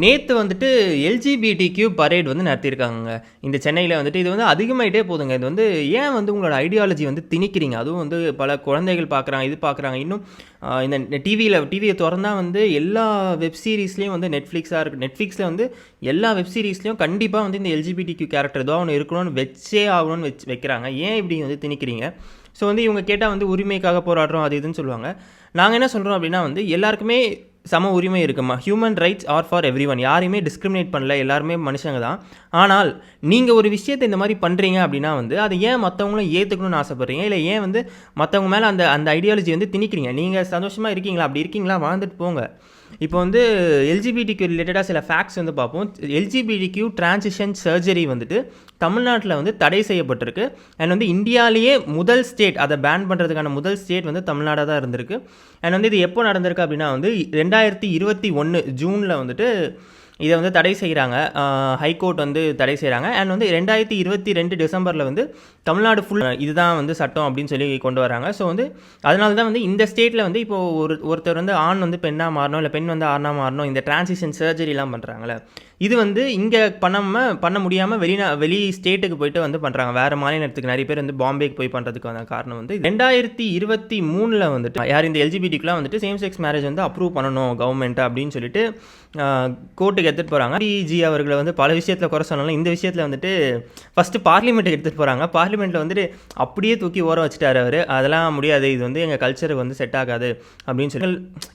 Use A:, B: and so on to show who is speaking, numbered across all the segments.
A: நேற்று வந்துட்டு LGBT Q parade வந்து நடத்தியிருக்காங்க இந்த சென்னையில் வந்துட்டு இது வந்து அதிகமாகிட்டே போகுதுங்க. இது வந்து ஏன் வந்து உங்களோட ஐடியாலஜி வந்து திணிக்கிறீங்க? அதுவும் வந்து பல குழந்தைகள் பார்க்குறாங்க இது பார்க்குறாங்க இன்னும் இந்த டிவியில் டிவியை திறந்தா வந்து எல்லா வெப் சீரீஸ்லேயும் வந்து நெட்ஃப்ளிக்ஸாக இருக்குது நெட்ஃப்ளிக்ஸில் வந்து எல்லா வெப் சீரீஸ்லேயும் கண்டிப்பாக வந்து இந்த எல்ஜிபிடி கியூ கேரக்டர் ஏதோ ஒன்று இருக்கணும்னு வச்சே ஆகணும்னு வச்சு வைக்கிறாங்க. ஏன் இப்படி வந்து திணிக்கிறீங்க? ஸோ வந்து இவங்க கேட்டால் வந்து உரிமைக்காக போராடுறோம் அது இதுன்னு சொல்லுவாங்க. நாங்கள் என்ன சொல்கிறோம் அப்படின்னா வந்து எல்லாருக்குமே சம உரிமை இருக்குமா? Human rights are for everyone யாரையுமே டிஸ்கிரிமினேட் பண்ணல. எல்லாருமே மனுஷங்க தான். ஆனால் நீங்கள் ஒரு விஷயத்தை இந்த மாதிரி பண்ணுறீங்க அப்படின்னா வந்து அதை ஏன் மற்றவங்களும் ஏற்றுக்கணும்னு ஆசைப்பட்றீங்க? இல்லை ஏன் வந்து மற்றவங்க மேலே அந்த அந்த ஐடியாலஜி வந்து திணிக்கிறீங்க? நீங்கள் சந்தோஷமாக இருக்கீங்களா? அப்படி இருக்கீங்களா? வாழ்ந்துட்டு போங்க. இப்போ வந்து எல்ஜிபிடிக்கு ரிலேட்டடாக சில ஃபேக்ட்ஸ் வந்து பார்ப்போம். எல்ஜிபிடிக்யூ டிரான்சிஷன் சர்ஜரி வந்துட்டு தமிழ்நாட்டில் வந்து தடை செய்யப்பட்டிருக்கு. அண்ட் வந்து இந்தியாவிலேயே முதல் ஸ்டேட் அதை பேன் பண்ணுறதுக்கான முதல் ஸ்டேட் வந்து தமிழ்நாடாக தான் இருந்திருக்கு. அண்ட் வந்து இது எப்போ நடந்திருக்கு அப்படின்னா வந்து ரெண்டாயிரத்தி இருபத்தி ஒன்று ஜூனில் வந்துட்டு இதை வந்து தடை செய்கிறாங்க ஹைகோர்ட் வந்து தடை செய்கிறாங்க அண்ட் வந்து ரெண்டாயிரத்தி இருபத்தி ரெண்டு டிசம்பரில் வந்து தமிழ்நாடு ஃபுல் இதுதான் வந்து சட்டம் அப்படின்னு சொல்லி கொண்டு வராங்க. ஸோ வந்து அதனால தான் வந்து இந்த ஸ்டேட்டில் வந்து இப்போ ஒரு ஒருத்தர் வந்து ஆண் வந்து பெண்ணாக மாறணும் இல்லை பெண் வந்து ஆணாக மாறணும் இந்த டிரான்சிஷன் சர்ஜரிலாம் பண்ணுறாங்களே இது வந்து இங்கே பண்ணாமல் பண்ண முடியாமல் வெளிநா வெளி ஸ்டேட்டுக்கு போயிட்டு வந்து பண்ணுறாங்க வேறு மாநிலத்துக்கு நிறைய பேர் வந்து பாம்பேக்கு போய் பண்ணுறதுக்கான காரணம் வந்து ரெண்டாயிரத்தி இருபத்தி மூணில் வந்துட்டு யார் இந்த எல்ஜிபிடிக்குலாம் வந்துட்டு சேம் செக்ஸ் மேரேஜ் வந்து அப்ரூவ் பண்ணணும் கவர்மெண்ட் அப்படின்னு சொல்லிட்டு கோர்ட்டுக்கு எடுத்துகிட்டு போகிறாங்க டிஜி அவர்களை வந்து பல விஷயத்தில் குறை சொன்னாலும் இந்த விஷயத்தில் வந்துட்டு ஃபஸ்ட்டு பார்லிமெண்ட்டுக்கு எடுத்துகிட்டு போகிறாங்க பார்லிமெண்ட்டில் வந்துட்டு அப்படியே தூக்கி ஓரம் வச்சுட்டாரு அவர். அதெல்லாம் முடியாது. இது வந்து எங்கள் கல்ச்சருக்கு வந்து செட் ஆகாது அப்படின்னு சொல்லி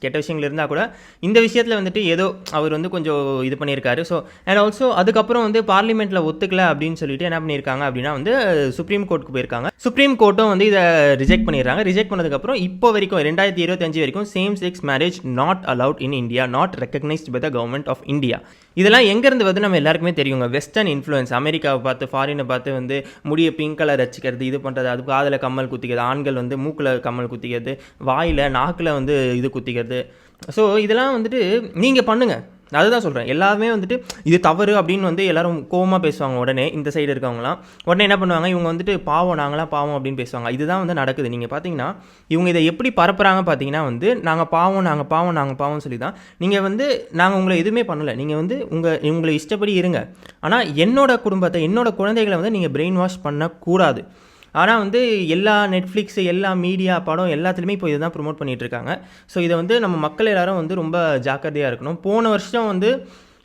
A: கெட்ட விஷயங்கள் இருந்தால் கூட இந்த விஷயத்தில் வந்துட்டு ஏதோ அவர் வந்து கொஞ்சம் இது பண்ணியிருக்காரு. ஸோ அண்ட் ஆல்சோ அதுக்கப்புறம் வந்து பார்லிமெண்ட்டில் ஒத்துக்கல அப்படின்னு சொல்லிட்டு என்ன பண்ணியிருக்காங்க அப்படின்னா வந்து சுப்ரீம் கோர்ட்டுக்கு போயிருக்காங்க. சுப்ரீம் கோர்ட்டும் வந்து இதை ரிஜெக்ட் பண்ணிடுறாங்க. ரிஜெக்ட் பண்ணதுக்கப்புறம் இப்போ வரைக்கும் ரெண்டாயிரத்தி இருபத்தஞ்சு வரைக்கும் same sex marriage not allowed in India not recognised by the government of India இதெல்லாம் எங்கேருந்து வந்து நம்ம எல்லாருக்குமே தெரியுங்க. வெஸ்டர்ன் இன்ஃப்ளூயன்ஸ் அமெரிக்காவை பார்த்து ஃபாரினை பார்த்து வந்து முடிய பிங்க் கலர் வச்சுக்கிறது இது பண்ணுறது அது காதில் கம்மல் குத்திக்கிறது ஆண்கள் வந்து மூக்கில் கம்மல் குத்திக்கிறது வாயில் நாக்கில் வந்து இது குத்திக்கிறது. ஸோ இதெல்லாம் வந்துட்டு நீங்கள் பண்ணுங்கள் அதுதான் சொல்கிறேன் எல்லாமே வந்துட்டு இது தவறு அப்படின்னு வந்து எல்லாரும் கோவமாக பேசுவாங்க உடனே இந்த சைடு இருக்கவங்களாம் உடனே என்ன பண்ணுவாங்க? இவங்க வந்துட்டு பாவம் நாங்களாம் பாவம் அப்படின்னு பேசுவாங்க. இதுதான் வந்து நடக்குது. நீங்கள் பார்த்தீங்கன்னா இவங்க இதை எப்படி பரப்புகிறாங்க பார்த்தீங்கன்னா வந்து நாங்கள் பாவம் நாங்கள் பாவம் நாங்கள் பாவம் சொல்லி தான். நீங்கள் வந்து நாங்கள் உங்களை எதுவுமே பண்ணலை. நீங்கள் வந்து உங்கள் உங்களை இஷ்டப்படி இருங்க. ஆனால் என்னோட குடும்பத்தை என்னோட குழந்தைகளை வந்து நீங்கள் பிரெயின் வாஷ் பண்ணக்கூடாது. ஆனால் வந்து எல்லா நெட்ஃப்ளிக்ஸு எல்லா மீடியா படம் எல்லாத்துலேயுமே இப்போ இதுதான் ப்ரொமோட் பண்ணிகிட்ருக்காங்க இருக்காங்க ஸோ இதை வந்து நம்ம மக்கள் எல்லாரும் வந்து ரொம்ப ஜாக்கிரதையாக இருக்கணும். போன வருஷம் வந்து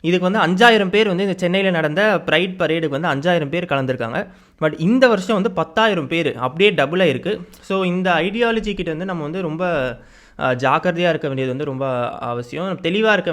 A: இதுக்கு வந்து அஞ்சாயிரம் பேர் வந்து இந்த சென்னையில் நடந்த ப்ரைட் பரேடுக்கு வந்து அஞ்சாயிரம் பேர் கலந்துருக்காங்க. பட் இந்த வருஷம் வந்து பத்தாயிரம் பேர் அப்படியே டபுளாக இருக்குது ஸோ இந்த ஐடியாலஜி கிட்ட வந்து நம்ம வந்து ரொம்ப ஜாக்கிரதையாக இருக்க வேண்டியது வந்து ரொம்ப அவசியம். தெளிவாக இருக்க